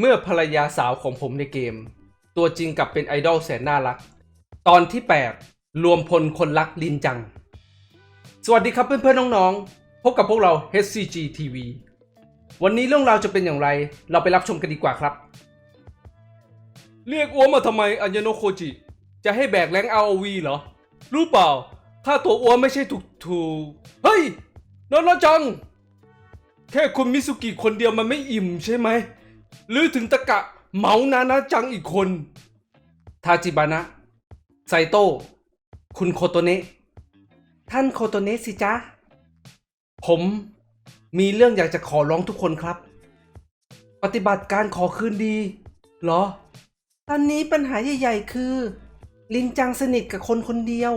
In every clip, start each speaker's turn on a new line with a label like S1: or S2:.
S1: เมื่อภรรยาสาวของผมในเกม ตัวจริงกลับเป็นไอดอลแสนน่ารัก ตอนที่ 8 รวมพลคนรักลินจัง สวัสดีครับเพื่อนๆน้องๆ พบกับพวกเรา HCG TV วันนี้เรื่องราวจะเป็นอย่างไร เราไปรับชมกันดีกว่าครับ เรียกอ้วมาทำไมอัญโนโคจิ จะให้แบกแรง ROV เหรอ รู้เปล่า ถ้าตัวอ้วไม่ใช่ถูกถูกเฮ้ยนอนจัง แค่คุณมิสุกิคนเดียวมันไม่อิ่มใช่ไหม หรือถึงตะกะเหมานานะจังอีกคน ทาจิบานะ ไซโต้ คุณโคโตเนะท่านโคโตเนะสิจ๊ะ ผมมีเรื่องอยากจะขอร้องทุกคนครับ ปฏิบัติการขอคืนดี เหรอ ตอนนี้ปัญหาใหญ่ ๆ คือ ลินจังสนิทกับคนคนเดียว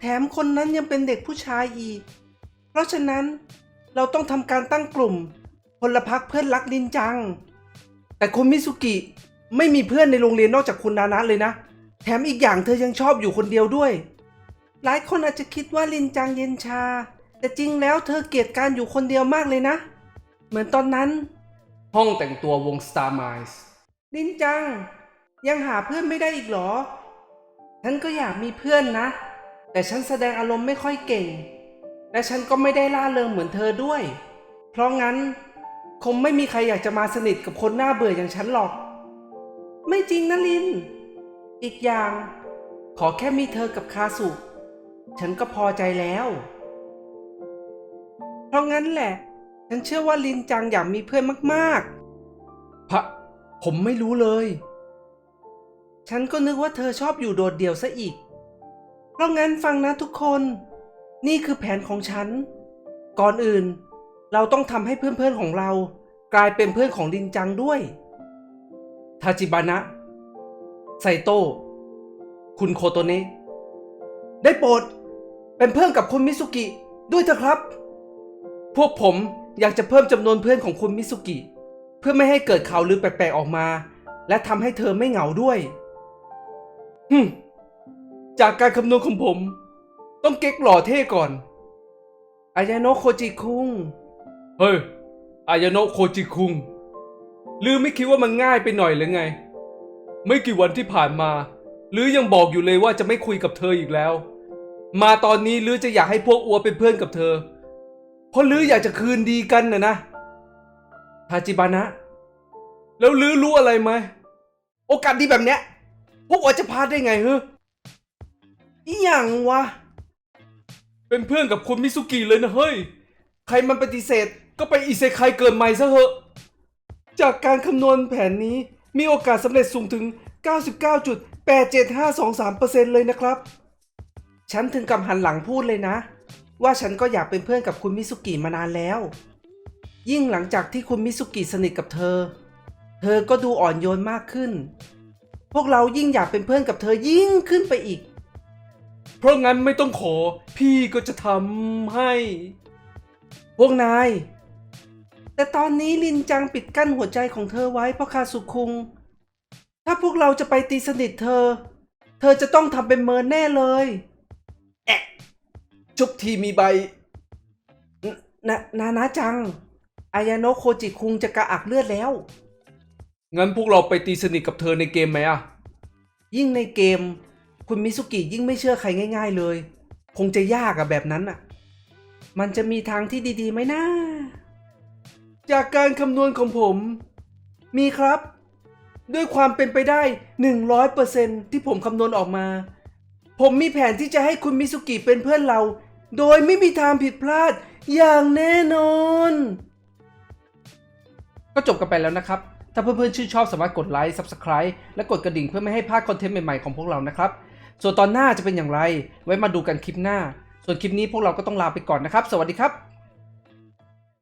S1: แถมคนนั้นยังเป็นเด็กผู้ชายอีก เพราะฉะนั้นเราต้องทำการตั้งกลุ่มพลพรรคเพื่อนรักลินจัง แต่คุณมิสุกิไม่มีเพื่อนในโรงเรียนนอกจากคุณนานะเลยนะ แถมอีกอย่างเธอยังชอบอยู่คนเดียวด้วย หลายคนอาจจะคิดว่าลินจังเย็นชา แต่จริงแล้วเธอเกลียดการอยู่คนเดียวมากเลยนะ เหมือนตอนนั้น ห้องแต่งตัววง Star Miles ลินจัง ยังหาเพื่อนไม่ได้อีกเหรอ ฉันก็อยากมีเพื่อนนะ แต่ฉันแสดงอารมณ์ไม่ค่อยเก่ง และฉันก็ไม่ได้ล่าเริงเหมือนเธอด้วย เพราะงั้น คงไม่มีใครอยากจะมาสนิทกับคนหน้าเบื่ออย่างฉันหรอก ไม่จริงนะลิน อีกอย่าง ขอแค่มีเธอกับคาสุ ฉันก็พอใจแล้ว เพราะงั้นแหละ ฉันเชื่อว่าลินจังอยากมีเพื่อนมากๆพระผมไม่รู้เลย ฉันก็นึกว่าเธอชอบอยู่โดดเดี่ยวซะอีก เพราะงั้นฟังนะทุกคน นี่คือแผนของฉัน ก่อนอื่น เราต้องทำให้เพื่อนๆของเรา กลายเป็นเพื่อนของลินจังด้วย ทาจิบานะ ไซโต้คุณโคโตเนะได้โปรด เป็นเพื่อนกับคุณมิสุกิด้วยเถอะครับ พวกผมอยากจะเพิ่มจำนวนเพื่อนของคุณมิสุกิ เพื่อไม่ให้เกิดข่าวลือแปลกๆออกมา และทำให้เธอไม่เหงาด้วยฮึจากการคำนวณของผม ต้องเก๊กหล่อเท่ก่อน อายาโนะโคจิคุง เฮ้ย อายาโนะโคจิคุง ลือไม่คิดว่ามันง่ายไปหน่อยหรือไง ไม่กี่วันที่ผ่านมา ลือยังบอกอยู่เลยว่าจะไม่คุยกับเธออีกแล้ว มาตอนนี้ลือจะอยากให้พวกอัวเป็นเพื่อนกับเธอ เพราะลืออยากจะคืนดีกันนะนะทาจิบานะ แล้วลือรู้อะไรไหม โอกาสดีแบบเนี้ย พวกอัวจะพลาดได้ไงเฮ้ออีหยังวะ เป็นเพื่อนกับคุณมิสุกิเลยนะเฮ้ย ใครมันปฏิเสธ ก็ไปอิเซไคเกินใหม่ซะเหอะ จากการคำนวณแผนนี้มีโอกาสสำเร็จสูงถึง 99.87523%เลยนะครับ ฉันถึงกับหันหลังพูดเลยนะ ว่าฉันก็อยากเป็นเพื่อนกับคุณมิสุกิมานานแล้ว ยิ่งหลังจากที่คุณมิสุกิสนิทกับเธอ เธอก็ดูอ่อนโยนมากขึ้น พวกเรายิ่งอยากเป็นเพื่อนกับเธอยิ่งขึ้นไปอีก เพราะงั้นไม่ต้องขอ พี่ก็จะทำให้ พวกนาย แต่ตอนนี้ลินจังปิดกั้นหัวใจของเธอไว้เพราะคาสุคุง ถ้าพวกเราจะไปตีสนิทเธอ เธอจะต้องทำเป็นเมินแน่เลยแอะชุบทีมีใบนนะนานะจัง อายาโนะโคจิคุงจะกระอักเลือดแล้ว งั้นพวกเราไปตีสนิทกับเธอในเกมไหมอะยิ่งในเกม คุณมิสุกิยิ่งไม่เชื่อใครง่าย ๆเลย คงจะยากอะแบบนั้นอะมันจะมีทางที่ดีๆไหมนะ จากการคำนวณของผม มีครับ ด้วยความเป็นไปได้ 100%ที่ผมคำนวณออกมา ผมมีแผนที่จะให้คุณมิสุกิเป็นเพื่อนเรา โดยไม่มีทางผิดพลาดอย่างแน่นอน ก็จบกันไปแล้วนะครับ ถ้าเพื่อนๆชื่นชอบสามารถกดไลค์ Subscribe และกดกระดิ่งเพื่อไม่ให้พลาดคอนเทนต์ใหม่ๆของพวกเรานะครับ ส่วนตอนหน้าจะเป็นอย่างไร ไว้มาดูกันคลิปหน้า ส่วนคลิปนี้พวกเราก็ต้องลาไปก่อนนะครับ สวัสดีครับ